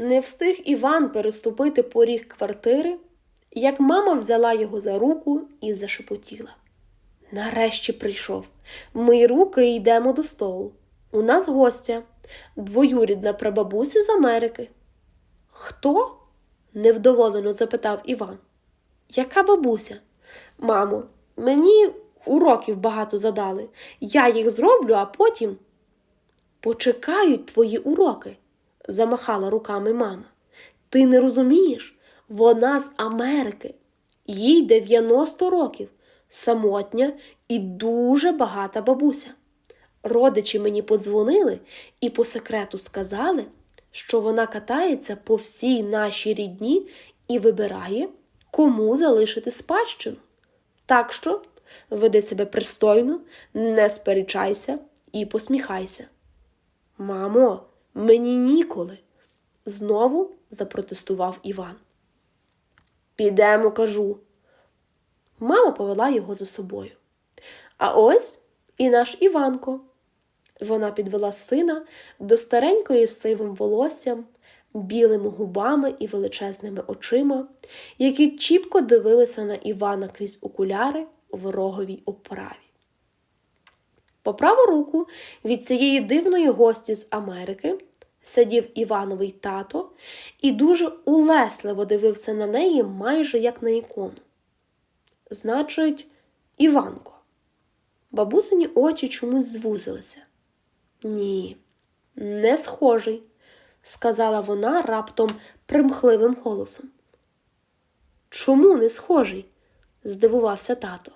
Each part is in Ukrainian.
Не встиг Іван переступити поріг квартири, як мама взяла його за руку і зашепотіла. Нарешті прийшов. Ми руки йдемо до столу. У нас гостя, двоюрідна прабабуся з Америки. Хто? невдоволено запитав Іван. Яка бабуся? Мамо, мені уроків багато задали. Я їх зроблю, а потім. Почекають твої уроки, замахала руками мама. Ти не розумієш? Вона з Америки. Їй 90 років, самотня і дуже багата бабуся. Родичі мені подзвонили і по секрету сказали, що вона катається по всій нашій рідні і вибирає, кому залишити спадщину. Так що веди себе пристойно, не сперечайся і посміхайся. Мамо, мені ніколи, знову запротестував Іван. Підемо, кажу. Мама повела його за собою. А ось і наш Іванко. Вона підвела сина до старенької сивим волоссям, білими губами і величезними очима, які чіпко дивилися на Івана крізь окуляри в роговій оправі. По праву руку від цієї дивної гості з Америки сидів Івановий тато і дуже улесливо дивився на неї майже як на ікону. Значить, Іванко. Бабусині очі чомусь звузилися. Ні, не схожий, сказала вона раптом примхливим голосом. Чому не схожий? здивувався тато.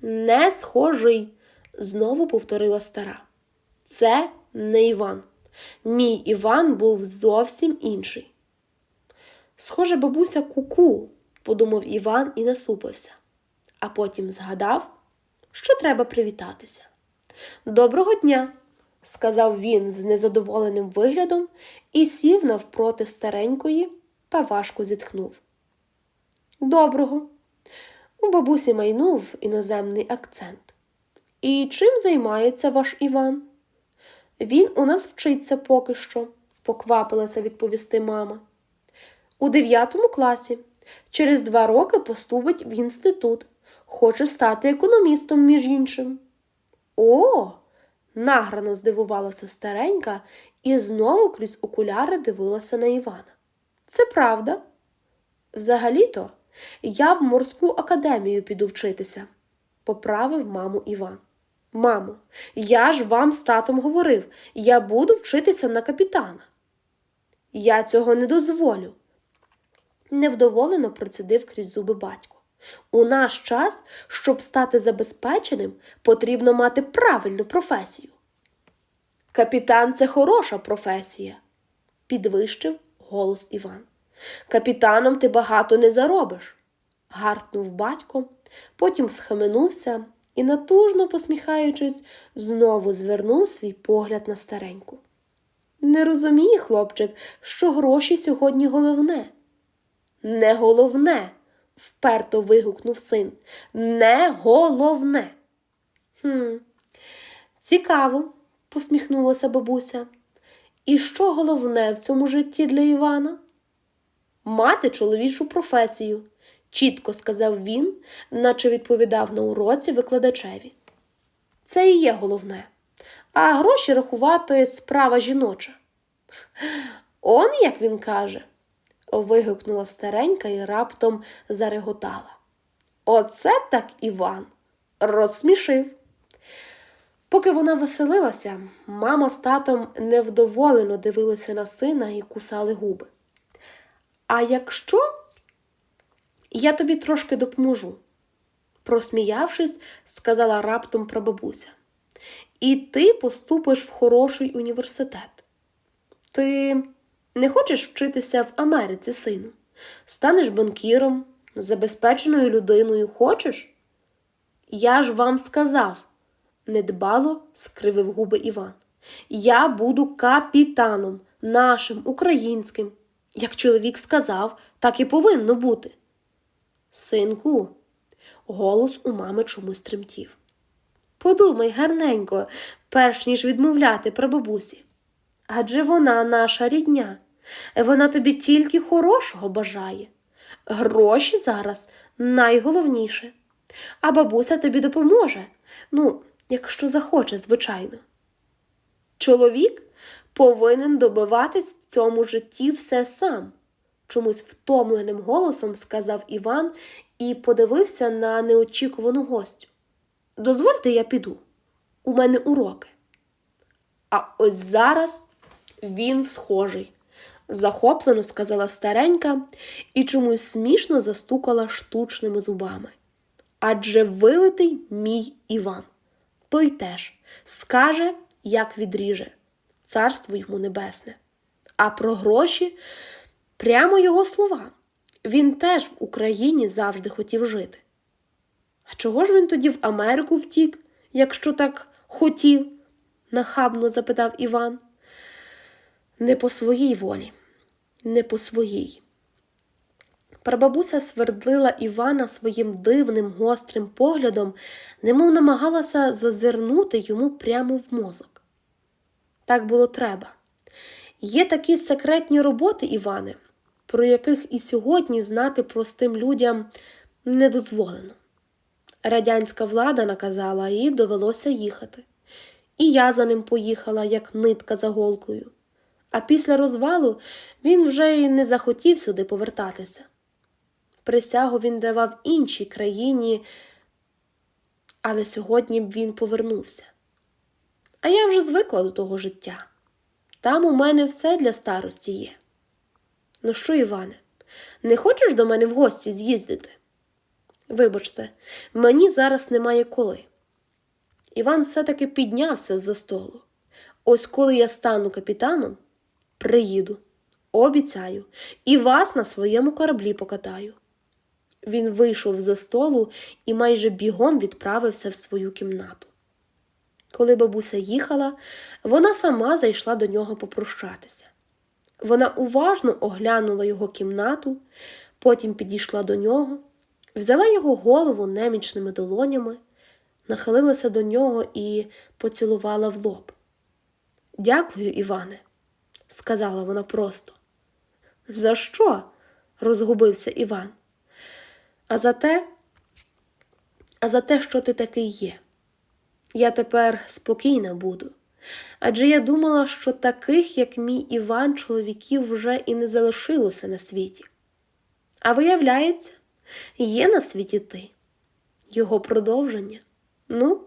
Не схожий, знову повторила стара. Це не Іван. Мій Іван був зовсім інший. Схоже, бабуся куку, подумав Іван і насупився, а потім згадав, що треба привітатися. Доброго дня, сказав він з незадоволеним виглядом і сів навпроти старенької та важко зітхнув. Доброго. У бабусі майнув іноземний акцент. І чим займається ваш Іван? Він у нас вчиться поки що, поквапилася відповісти мама. У дев'ятому класі. Через два роки поступить в інститут. Хоче стати економістом, між іншим. О, награно здивувалася старенька і знову крізь окуляри дивилася на Івана. Це правда? Взагалі-то, я в морську академію піду вчитися, поправив маму Іван. Мамо, я ж вам з татом говорив, я буду вчитися на капітана. Я цього не дозволю. Невдоволено процідив крізь зуби батько. У наш час, щоб стати забезпеченим, потрібно мати правильну професію. Капітан це хороша професія, підвищив голос Іван. Капітаном ти багато не заробиш. гаркнув батько, потім схаменувся і, натужно посміхаючись, знову звернув свій погляд на стареньку. Не розуміє, хлопчик, що гроші сьогодні головне. Не головне, вперто вигукнув син. Не головне. Хм, цікаво, посміхнулася бабуся. І що головне в цьому житті для Івана? Мати чоловічу професію, чітко сказав він, наче відповідав на уроці викладачеві. Це і є головне. А гроші рахувати справа жіноча. Он як він каже, вигукнула старенька і раптом зареготала. Оце так Іван розсмішив. Поки вона веселилася, мама з татом невдоволено дивилися на сина і кусали губи. А якщо я тобі трошки допоможу, просміявшись, сказала раптом прабабуся. І ти поступиш в хороший університет. Ти не хочеш вчитися в Америці, сину? Станеш банкіром, забезпеченою людиною хочеш? Я ж вам сказав, недбало скривив губи Іван. Я буду капітаном нашим українським. Як чоловік сказав, так і повинно бути. Синку, голос у мами чомусь тремтів. Подумай гарненько, перш ніж відмовляти прабабусі. Адже вона наша рідня. Вона тобі тільки хорошого бажає. Гроші зараз найголовніше. А бабуся тобі допоможе. Ну, якщо захоче, звичайно. Чоловік повинен добиватись в цьому житті все сам, чомусь втомленим голосом сказав Іван і подивився на неочікувану гостю. Дозвольте, я піду. У мене уроки. А ось зараз він схожий, захоплено сказала старенька і чомусь смішно застукала штучними зубами. Адже вилитий мій Іван. Той теж скаже, як відріже, царство йому небесне. А про гроші прямо його слова. Він теж в Україні завжди хотів жити. А чого ж він тоді в Америку втік, якщо так хотів? нахабно запитав Іван. Не по своїй волі, не по своїй. Прабабуся свердлила Івана своїм дивним гострим поглядом, немов намагалася зазирнути йому прямо в мозок. Так було треба. Є такі секретні роботи, Іване, про яких і сьогодні знати простим людям не дозволено. Радянська влада наказала, і довелося їхати. І я за ним поїхала, як нитка за голкою. А після розвалу він вже й не захотів сюди повертатися. Присягу він давав іншій країні, але сьогодні б він повернувся. А я вже звикла до того життя. Там у мене все для старості є. Ну що, Іване, не хочеш до мене в гості з'їздити? Вибачте, мені зараз немає коли. Іван все-таки піднявся з-за столу. Ось коли я стану капітаном, приїду, обіцяю, і вас на своєму кораблі покатаю. Він вийшов за столу і майже бігом відправився в свою кімнату. Коли бабуся їхала, вона сама зайшла до нього попрощатися. Вона уважно оглянула його кімнату, потім підійшла до нього, взяла його голову немічними долонями, нахилилася до нього і поцілувала в лоб. Дякую, Іване, сказала вона просто. За що? розгубився Іван. А за те, а за те, що ти такий є. Я тепер спокійна буду. Адже я думала, що таких, як мій Іван, чоловіків вже і не залишилося на світі. А виявляється, є на світі ти, його продовження. Ну,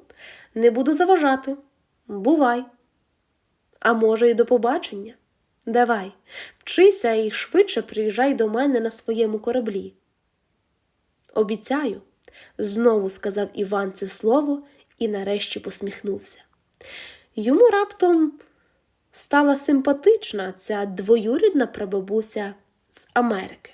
не буду заважати. Бувай. А може, і до побачення. Давай, вчися і швидше приїжджай до мене на своєму кораблі. Обіцяю, знову сказав Іван це слово і нарешті посміхнувся. Йому раптом стала симпатична ця двоюрідна прабабуся з Америки.